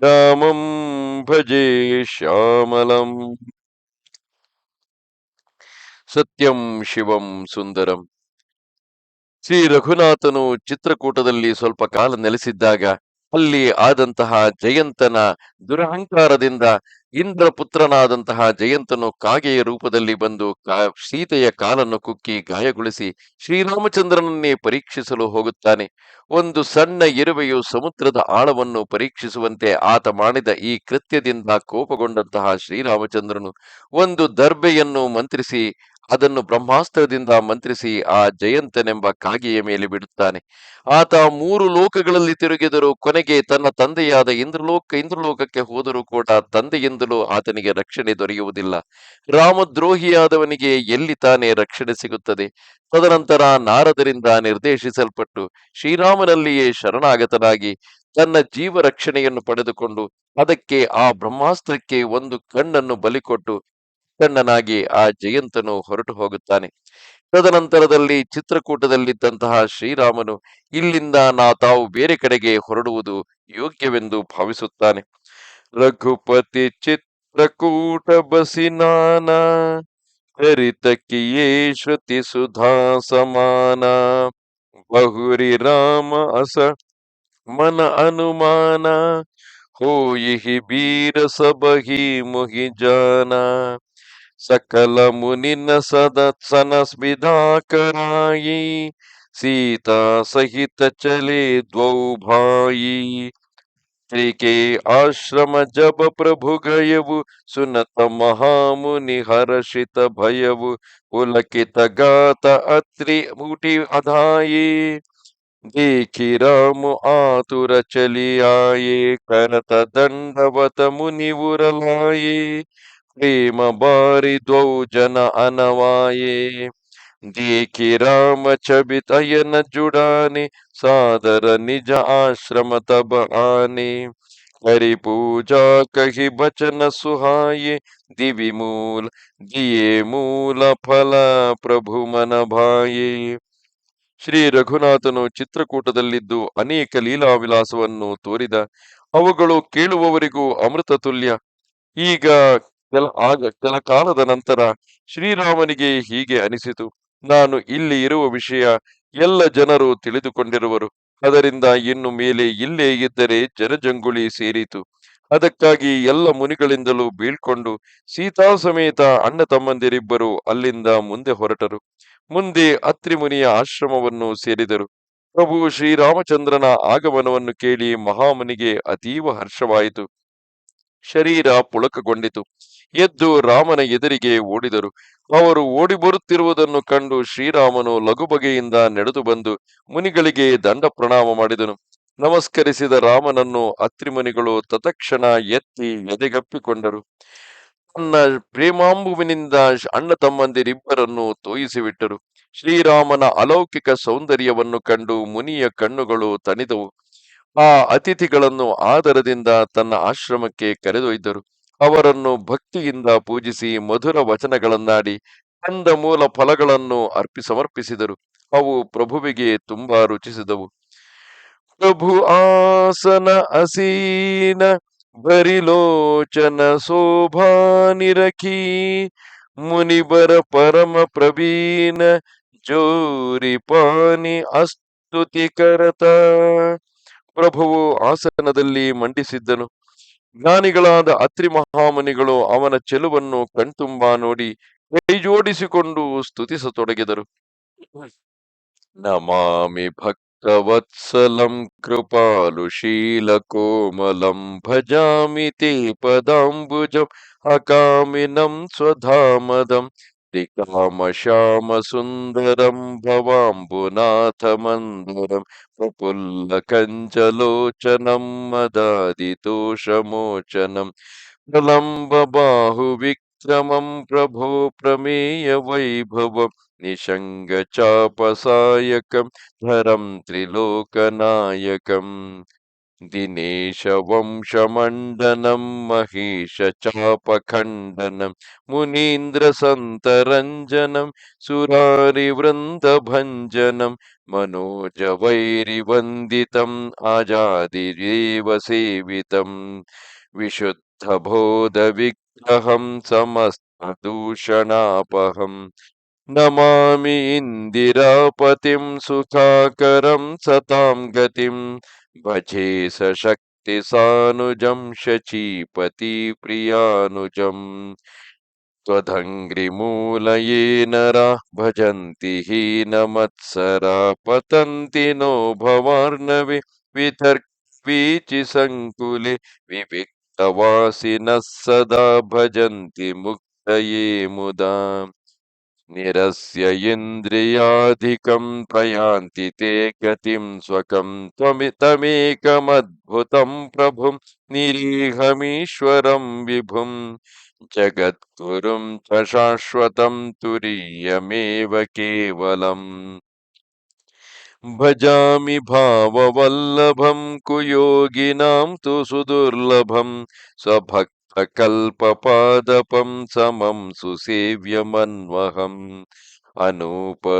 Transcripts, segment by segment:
ರಾಮಂ ಭಜೆ ಶ್ಯಾಮಲಂ ಸತ್ಯಂ ಶಿವಂ ಸುಂದರಂ ಶ್ರೀ ರಘುನಾಥನು ಚಿತ್ರಕೂಟದಲ್ಲಿ ಸ್ವಲ್ಪ ಕಾಲ ನೆಲೆಸಿದ್ದಾಗ ಅಲ್ಲಿ ಆದಂತಹ ಜಯಂತನ ದುರಹಂಕಾರದಿಂದ ಇಂದ್ರಪುತ್ರನಾದಂತಹ ಜಯಂತನು ಕಾಗೆಯ ರೂಪದಲ್ಲಿ ಬಂದು ಕಾ- ಸೀತೆಯ ಕಾಲನ್ನು ಕುಕ್ಕಿ ಗಾಯಗೊಳಿಸಿ ಶ್ರೀರಾಮಚಂದ್ರನನ್ನೇ ಪರೀಕ್ಷಿಸಲು ಹೋಗುತ್ತಾನೆ. ಒಂದು ಸಣ್ಣ ಇರುವೆಯು ಸಮುದ್ರದ ಆಳವನ್ನು ಪರೀಕ್ಷಿಸುವಂತೆ ಆತ ಮಾಡಿದ ಈ ಕೃತ್ಯದಿಂದ ಕೋಪಗೊಂಡಂತಹ ಶ್ರೀರಾಮಚಂದ್ರನು ಒಂದು ದರ್ಬೆಯನ್ನು ಮಂತ್ರಿಸಿ ಅದನ್ನು ಬ್ರಹ್ಮಾಸ್ತ್ರದಿಂದ ಮಂತ್ರಿಸಿ ಆ ಜಯಂತನೆಂಬ ಕಾಗೆಯ ಮೇಲೆ ಬಿಡುತ್ತಾನೆ. ಆತ ಮೂರು ಲೋಕಗಳಲ್ಲಿ ತಿರುಗಿದರೂ ಕೊನೆಗೆ ತನ್ನ ತಂದೆಯಾದ ಇಂದ್ರಲೋಕ, ಇಂದ್ರಲೋಕಕ್ಕೆ ಹೋದರೂ ಕೂಡ ತಂದೆಯಿಂದಲೂ ಆತನಿಗೆ ರಕ್ಷಣೆ ದೊರೆಯುವುದಿಲ್ಲ. ರಾಮದ್ರೋಹಿಯಾದವನಿಗೆ ಎಲ್ಲಿ ತಾನೇ ರಕ್ಷಣೆ ಸಿಗುತ್ತದೆ? ತದನಂತರ ನಾರದರಿಂದ ನಿರ್ದೇಶಿಸಲ್ಪಟ್ಟು ಶ್ರೀರಾಮನಲ್ಲಿಯೇ ಶರಣಾಗತನಾಗಿ ತನ್ನ ಜೀವ ರಕ್ಷಣೆಯನ್ನು ಪಡೆದುಕೊಂಡು ಅದಕ್ಕೆ ಆ ಬ್ರಹ್ಮಾಸ್ತ್ರಕ್ಕೆ ಒಂದು ಕಣ್ಣನ್ನು ಬಲಿಕೊಟ್ಟು ಕಣ್ಣನಾಗಿ ಆ ಜಯಂತನು ಹೊರಟು ಹೋಗುತ್ತಾನೆ. ತದನಂತರದಲ್ಲಿ ಚಿತ್ರಕೂಟದಲ್ಲಿದ್ದಂತಹ ಶ್ರೀರಾಮನು, ಇಲ್ಲಿಂದ ನಾ ತಾವು ಬೇರೆ ಕಡೆಗೆ ಹೊರಡುವುದು ಯೋಗ್ಯವೆಂದು ಭಾವಿಸುತ್ತಾನೆ. ರಘುಪತಿ ಚಿತ್ರಕೂಟ ಬಸಿನಾನ ಹರಿತಕಿಯೇ ಶ್ರುತಿ ಸುಧಾ ಸಮಾನ. ಬಹುರಿ ರಾಮ ಅಸ ಮನ ಅನುಮಾನ, ಹೋಯಿಹಿ ಬೀರ ಸಬಹಿ ಮುಹಿ ಜಾನ. सकलमुनिन सदत्सनस्मिधाकरायी सीता सहित चले द्वौ भाई त्रिके आश्रम जब प्रभु गयवु सुनत महामुनि हर्षित भयवु पुलकित गात अत्रि मुठि अधाये देखि राम आतुर चलियाये करत दंडवत मुनि उरलाये ಪ್ರೇಮ ಬಾರಿದ್ವೌ ಜನ ಅನವಾಯೇ ದೀಕಿ ರಾಮ ಚಬಿತಯನ ಜುಡಾನಿ ಸಾದರ ನಿಜ ಆಶ್ರಮ ತಬ ಆನೆ ಹರಿ ಪೂಜಾ ಕಹಿ ಬಚನ ಸುಹಾಯಿ ದಿವಿ ಮೂಲ ದಿಯೇ ಮೂಲ ಫಲ ಪ್ರಭು ಮನ ಭಾಯಿ ಶ್ರೀ ರಘುನಾಥನು ಚಿತ್ರಕೂಟದಲ್ಲಿದ್ದು ಅನೇಕ ಲೀಲಾ ವಿಲಾಸವನ್ನು ತೋರಿದ, ಅವುಗಳು ಕೇಳುವವರಿಗೂ ಅಮೃತ ತುಲ್ಯ. ಈಗ ಕೆಲ ಆಗ ಕೆಲ ಕಾಲದ ನಂತರ ಶ್ರೀರಾಮನಿಗೆ ಹೀಗೆ ಅನಿಸಿತು. ನಾನು ಇಲ್ಲಿ ಇರುವ ವಿಷಯ ಎಲ್ಲ ಜನರು ತಿಳಿದುಕೊಂಡಿರುವರು. ಅದರಿಂದ ಇನ್ನು ಮೇಲೆ ಇಲ್ಲೇ ಇದ್ದರೆ ಜನಜಂಗುಳಿ ಸೇರಿತು. ಅದಕ್ಕಾಗಿ ಎಲ್ಲ ಮುನಿಗಳಿಂದಲೂ ಬೀಳ್ಕೊಂಡು ಸೀತಾ ಸಮೇತ ಅಣ್ಣ ತಮ್ಮಂದಿರಿಬ್ಬರು ಅಲ್ಲಿಂದ ಮುಂದೆ ಹೊರಟರು. ಮುಂದೆ ಅತ್ರಿ ಮುನಿಯ ಆಶ್ರಮವನ್ನು ಸೇರಿದರು. ಪ್ರಭು ಶ್ರೀರಾಮಚಂದ್ರನ ಆಗಮನವನ್ನು ಕೇಳಿ ಮಹಾಮುನಿಗೆ ಅತೀವ ಹರ್ಷವಾಯಿತು. ಶರೀರ ಪುಳಕಗೊಂಡಿತು. ಎದ್ದು ರಾಮನ ಎದುರಿಗೆ ಓಡಿದರು. ಅವರು ಓಡಿ ಬರುತ್ತಿರುವುದನ್ನು ಕಂಡು ಶ್ರೀರಾಮನು ಲಘು ಬಗೆಯಿಂದ ನಡೆದು ಬಂದು ಮುನಿಗಳಿಗೆ ದಂಡ ಪ್ರಣಾಮ ಮಾಡಿದನು. ನಮಸ್ಕರಿಸಿದ ರಾಮನನ್ನು ಅತ್ರಿಮುನಿಗಳು ತತಕ್ಷಣ ಎತ್ತಿ ಎದೆಗಪ್ಪಿಕೊಂಡರು. ತನ್ನ ಪ್ರೇಮಾಂಬುವಿನಿಂದ ಅಣ್ಣ ತಮ್ಮಂದಿರಿಬ್ಬರನ್ನು ತೋಯಿಸಿಬಿಟ್ಟರು. ಶ್ರೀರಾಮನ ಅಲೌಕಿಕ ಸೌಂದರ್ಯವನ್ನು ಕಂಡು ಮುನಿಯ ಕಣ್ಣುಗಳು ತಣಿದವು. ಆ ಅತಿಥಿಗಳನ್ನು ಆದರದಿಂದ ತನ್ನ ಆಶ್ರಮಕ್ಕೆ ಕರೆದೊಯ್ದರು. ಅವರನ್ನು ಭಕ್ತಿಯಿಂದ ಪೂಜಿಸಿ ಮಧುರ ವಚನಗಳನ್ನಾಡಿ ಕಂದ ಮೂಲ ಫಲಗಳನ್ನು ಅರ್ಪಿ ಸಮರ್ಪಿಸಿದರು ಅವು ಪ್ರಭುವಿಗೆ ತುಂಬಾ ರುಚಿಸಿದವು. ಪ್ರಭು ಆಸನ ಅಸೀನ, ಬರಿಲೋಚನ ಶೋಭಾನಿರಖಿ ಮುನಿಬರ ಪರಮ ಪ್ರವೀಣ ಜೋರಿ ಪಾನಿ ಅಸ್ತುತಿ ಕರತ ಪ್ರಭುವು ಆಸನದಲ್ಲಿ ಮಂಡಿಸಿದ್ದನು. ಜ್ಞಾನಿಗಳಾದ ಅತ್ರಿ ಮಹಾಮುನಿಗಳು ಅವನ ಚೆಲುವನ್ನು ಕಣ್ತುಂಬಾ ನೋಡಿ ಕೈಜೋಡಿಸಿಕೊಂಡು ಸ್ತುತಿಸತೊಡಗಿದರು. ನಮಾಮಿ ಭಕ್ತವತ್ಸಲಂ ಕೃಪಾಲು ಶೀಲ ಕೋಮಲಂ ಭಜಾಮಿ ತೇ ಪದಾಂಬುಜಂ ಅಕಾಮಿನಂ ಸ್ವಧಾಮದಂ म श्याम भवाम्बुनाथमन्दरं प्रफुल्लकञ्जलोचनं मदादितोषमोचनं प्रलम्बबाहुविक्रमं प्रभो प्रमेय वैभवं निषङ्गचापसायकं धरं त्रिलोकनायकम् दिनेशवंशमण्डनं महेशचापखण्डनं मुनीन्द्रसन्तरञ्जनं सुरारिवृन्दभञ्जनं मनोजवैरिवन्दितम् सेवितम् विशुद्धबोधविग्रहं समस्तदूषणापहम् नमामि इन्दिरापतिं सुखाकरं सतां गतिम् भजे सशक्ति सशक्तिसानुजं शचीपतिप्रियानुजम् त्वदङ्घ्रिमूलये नरा भजन्ति हीनमत्सरा पतन्ति नो भवार्णवे वितर्क्वीचिसङ्कुले विविक्तवासिनः सदा भजन्ति मुक्तये मुदा। निरस्य इन्द्रियाधिकं प्रयान्ति ते गतिं स्वकं त्वमितमेकमद्भुतं प्रभुं निरीहमीश्वरं विभुं। जगद्गुरुं च शाश्वतं तुरीयमेव केवलम्। भजामि भाववल्लभं कुयोगिनां तु सुदुर्लभं। सकल्पपादपं समं सुसेव्यमन्वहम् अनूपरूपभूपतिं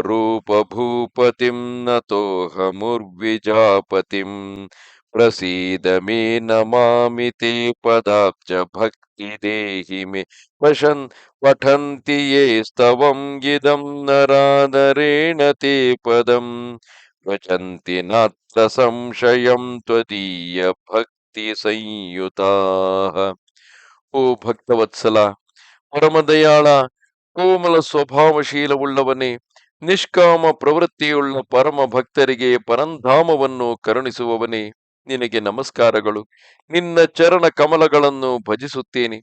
नतोऽहमुर्विजापतिं प्रसीद मे नमामि ते पदाब्ज भक्तिदेहि मे। पशन् पठन्ति ये स्तवम् इदं नरादरेण ते पदम् वचन्ति नात्र संशयं संयुताः ಓ ಭಕ್ತವತ್ಸಲ, ಪರಮದಯಾಳ, ಕೋಮಲ ಸ್ವಭಾವಶೀಲವುಳ್ಳವನೇ, ನಿಷ್ಕಾಮ ಪ್ರವೃತ್ತಿಯುಳ್ಳ ಪರಮ ಭಕ್ತರಿಗೆ ಪರಂಧಾಮವನ್ನು ಕರುಣಿಸುವವನೇ, ನಿನಗೆ ನಮಸ್ಕಾರಗಳು. ನಿನ್ನ ಚರಣ ಕಮಲಗಳನ್ನು ಭಜಿಸುತ್ತೇನೆ.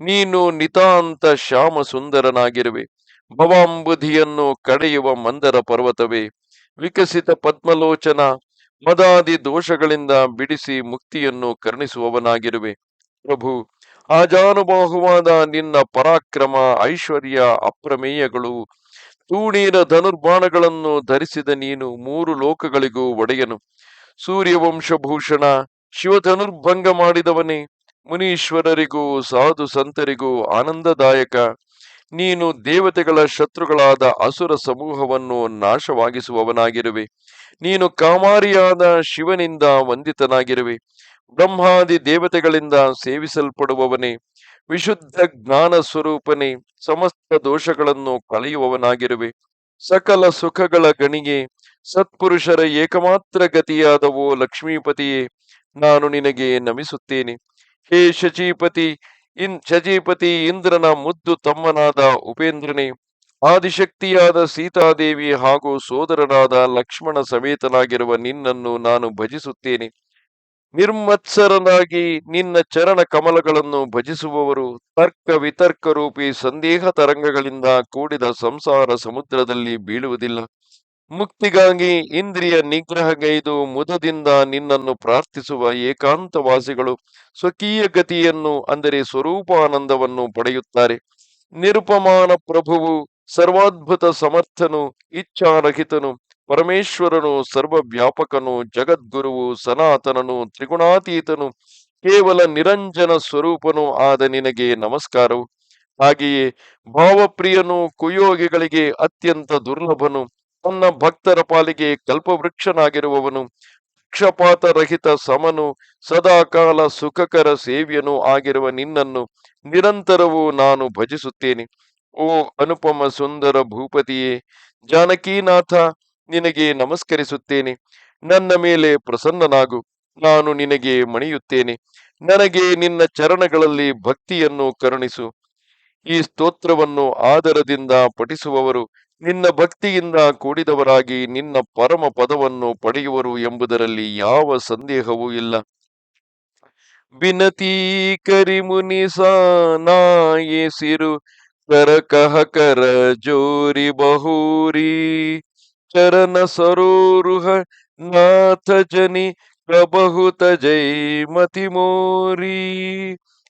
ನೀನು ನಿತಾಂತ ಶ್ಯಾಮ ಸುಂದರನಾಗಿರುವೆ. ಭವಾಂಬುಧಿಯನ್ನು ಕಡೆಯುವ ಮಂದರ ಪರ್ವತವೇ. ವಿಕಸಿತ ಪದ್ಮಲೋಚನ, ಮದಾದಿ ದೋಷಗಳಿಂದ ಬಿಡಿಸಿ ಮುಕ್ತಿಯನ್ನು ಕರುಣಿಸುವವನಾಗಿರುವೆ. ಪ್ರಭು ಆಜಾನುಬಾಹುವಾದ ನಿನ್ನ ಪರಾಕ್ರಮ, ಐಶ್ವರ್ಯ, ಅಪ್ರಮೇಯಗಳು, ತೂಣೀರ ಧನುರ್ಬಾಣಗಳನ್ನು ಧರಿಸಿದ ನೀನು ಮೂರು ಲೋಕಗಳಿಗೂ ಒಡೆಯನು. ಸೂರ್ಯವಂಶಭೂಷಣ, ಶಿವಧನುರ್ಭಂಗ ಮಾಡಿದವನೇ, ಮುನೀಶ್ವರರಿಗೂ, ಸಾಧು ಸಂತರಿಗೂ ಆನಂದದಾಯಕ. ನೀನು ದೇವತೆಗಳ ಶತ್ರುಗಳಾದ ಅಸುರ ಸಮೂಹವನ್ನು ನಾಶವಾಗಿಸುವವನಾಗಿರುವೆ. ನೀನು ಕಾಮಾರಿಯಾದ ಶಿವನಿಂದ ವಂದಿತನಾಗಿರುವೆ. ಬ್ರಹ್ಮಾದಿ ದೇವತೆಗಳಿಂದ ಸೇವಿಸಲ್ಪಡುವವನೇ, ವಿಶುದ್ಧ ಜ್ಞಾನ ಸ್ವರೂಪನೇ, ಸಮಸ್ತ ದೋಷಗಳನ್ನು ಕಳೆಯುವವನಾಗಿರುವೆ. ಸಕಲ ಸುಖಗಳ ಗಣಿಗೆ ಸತ್ಪುರುಷರ ಏಕಮಾತ್ರ ಗತಿಯಾದವೋ ಲಕ್ಷ್ಮೀಪತಿಯೇ, ನಾನು ನಿನಗೆ ನಮಿಸುತ್ತೇನೆ. ಹೇ ಶಚೀಪತಿ, ಇನ್, ಶಚೀಪತಿ ಇಂದ್ರನ ಮುದ್ದು ತಮ್ಮನಾದ ಉಪೇಂದ್ರನೇ, ಆದಿಶಕ್ತಿಯಾದ ಸೀತಾದೇವಿ ಹಾಗೂ ಸೋದರನಾದ ಲಕ್ಷ್ಮಣ ಸಮೇತನಾಗಿರುವ ನಿನ್ನನ್ನು ನಾನು ಭಜಿಸುತ್ತೇನೆ. ನಿರ್ಮತ್ಸರನಾಗಿ ನಿನ್ನ ಚರಣ ಕಮಲಗಳನ್ನು ಭಜಿಸುವವರು, ತರ್ಕ ವಿತರ್ಕ ರೂಪಿ ಸಂದೇಹ ತರಂಗಗಳಿಂದ ಕೂಡಿದ ಸಂಸಾರ ಸಮುದ್ರದಲ್ಲಿ ಬೀಳುವುದಿಲ್ಲ. ಮುಕ್ತಿಗಾಗಿ ಇಂದ್ರಿಯ ನಿಗ್ರಹಗೈದು ಮುದದಿಂದ ನಿನ್ನನ್ನು ಪ್ರಾರ್ಥಿಸುವ ಏಕಾಂತವಾಸಿಗಳು ಸ್ವಕೀಯ ಗತಿಯನ್ನು, ಅಂದರೆ ಸ್ವರೂಪಾನಂದವನ್ನು ಪಡೆಯುತ್ತಾರೆ. ನಿರುಪಮಾನ ಪ್ರಭುವು ಸರ್ವಾದ್ಭುತ ಸಮರ್ಥನು, ಇಚ್ಛಾರಹಿತನು. ಪರಮೇಶ್ವರನು ಸರ್ವವ್ಯಾಪಕನು, ಜಗದ್ಗುರುವು, ಸನಾತನನು, ತ್ರಿಗುಣಾತೀತನು, ಕೇವಲ ನಿರಂಜನ ಸ್ವರೂಪನು ಆದ ನಿನಗೆ ನಮಸ್ಕಾರವು. ಹಾಗೆಯೇ ಭಾವಪ್ರಿಯನು ಕುಯೋಗಿಗಳಿಗೆ ಅತ್ಯಂತ ದುರ್ಲಭನು, ತನ್ನ ಭಕ್ತರ ಪಾಲಿಗೆ ಕಲ್ಪವೃಕ್ಷನಾಗಿರುವವನು, ಪಕ್ಷಪಾತರಹಿತ ಸಮನು, ಸದಾಕಾಲ ಸುಖಕರ ಸೇವ್ಯನು ಆಗಿರುವ ನಿನ್ನನ್ನು ನಿರಂತರವೂ ನಾನು ಭಜಿಸುತ್ತೇನೆ. ಓ ಅನುಪಮ ಸುಂದರ ಭೂಪತಿಯೇ, ಜಾನಕೀನಾಥ ನಿನಗೆ ನಮಸ್ಕರಿಸುತ್ತೇನೆ. ನನ್ನ ಮೇಲೆ ಪ್ರಸನ್ನನಾಗು. ನಾನು ನಿನಗೆ ಮಣಿಯುತ್ತೇನೆ. ನನಗೆ ನಿನ್ನ ಚರಣಗಳಲ್ಲಿ ಭಕ್ತಿಯನ್ನು ಕರುಣಿಸು. ಈ ಸ್ತೋತ್ರವನ್ನು ಆದರದಿಂದ ಪಠಿಸುವವರು ನಿನ್ನ ಭಕ್ತಿಯಿಂದ ಕೂಡಿದವರಾಗಿ ನಿನ್ನ ಪರಮ ಪದವನ್ನು ಪಡೆಯುವರು ಎಂಬುದರಲ್ಲಿ ಯಾವ ಸಂದೇಹವೂ ಇಲ್ಲ. ವಿನತಿ ಕರಿ ಮುನಿಸಾನಾಯೇಸಿರು ಕರ ಕಹ ಕರ ಜೋರಿ ಬಹುರಿ. ಚರಣ ಸರೋರುಹ ನಾಥ ಜನಿ ಪ್ರಬಹುತ ಜೈ ಮತಿ ಮೋರಿ.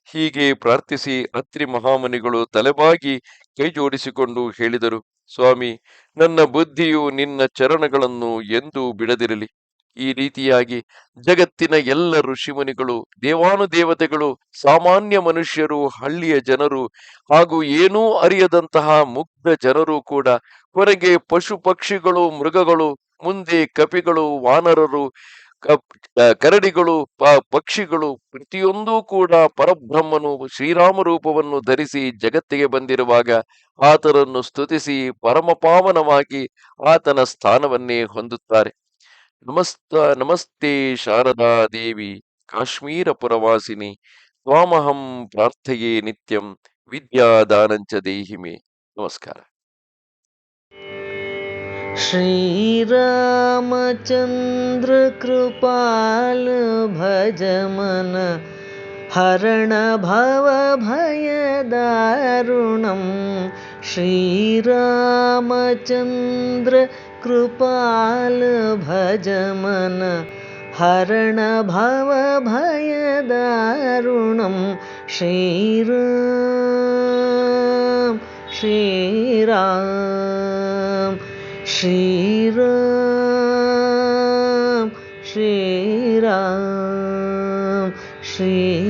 ಹೀಗೆ ಪ್ರಾರ್ಥಿಸಿ ಅತ್ರಿ ಮಹಾಮುನಿಗಳು ತಲೆಬಾಗಿ ಕೈ ಜೋಡಿಸಿಕೊಂಡು ಹೇಳಿದರು, ಸ್ವಾಮಿ, ನನ್ನ ಬುದ್ಧಿಯು ನಿನ್ನ ಚರಣಗಳನ್ನು ಎಂದೂ ಬಿಡದಿರಲಿ. ಈ ರೀತಿಯಾಗಿ ಜಗತ್ತಿನ ಎಲ್ಲ ಋಷಿಮುನಿಗಳು, ದೇವಾನುದೇವತೆಗಳು, ಸಾಮಾನ್ಯ ಮನುಷ್ಯರು, ಹಳ್ಳಿಯ ಜನರು ಹಾಗೂ ಏನೂ ಅರಿಯದಂತಹ ಮುಗ್ಧ ಜನರು ಕೂಡ ಹೊರಗೆ ಪಶು ಪಕ್ಷಿಗಳು, ಮೃಗಗಳು, ಮುಂದೆ ಕಪಿಗಳು, ವಾನರರು ಕರಡಿಗಳು ಪಕ್ಷಿಗಳು ಪ್ರತಿಯೊಂದೂ ಕೂಡ ಪರಬ್ರಹ್ಮನು ಶ್ರೀರಾಮ ರೂಪವನ್ನು ಧರಿಸಿ ಜಗತ್ತಿಗೆ ಬಂದಿರುವಾಗ ಆತನನ್ನು ಸ್ತುತಿಸಿ ಪರಮಪಾವನವಾಗಿ ಆತನ ಸ್ಥಾನವನ್ನೇ ಹೊಂದುತ್ತಾರೆ. नमस्त नमस्ते शारदा देवी काश्मीरपुरवासिनि त्वामहं प्रार्थये नित्यं विद्यादानं च देहि मे नमस्कार श्रीरामचन्द्रकृपालभजम हरण भवभयदारुणम् श्रीरामचन्द्र कृपाल भजमन हरण भवभयदरुणं श्रीराम श्रीराम श्रीराम श्रीरां श्री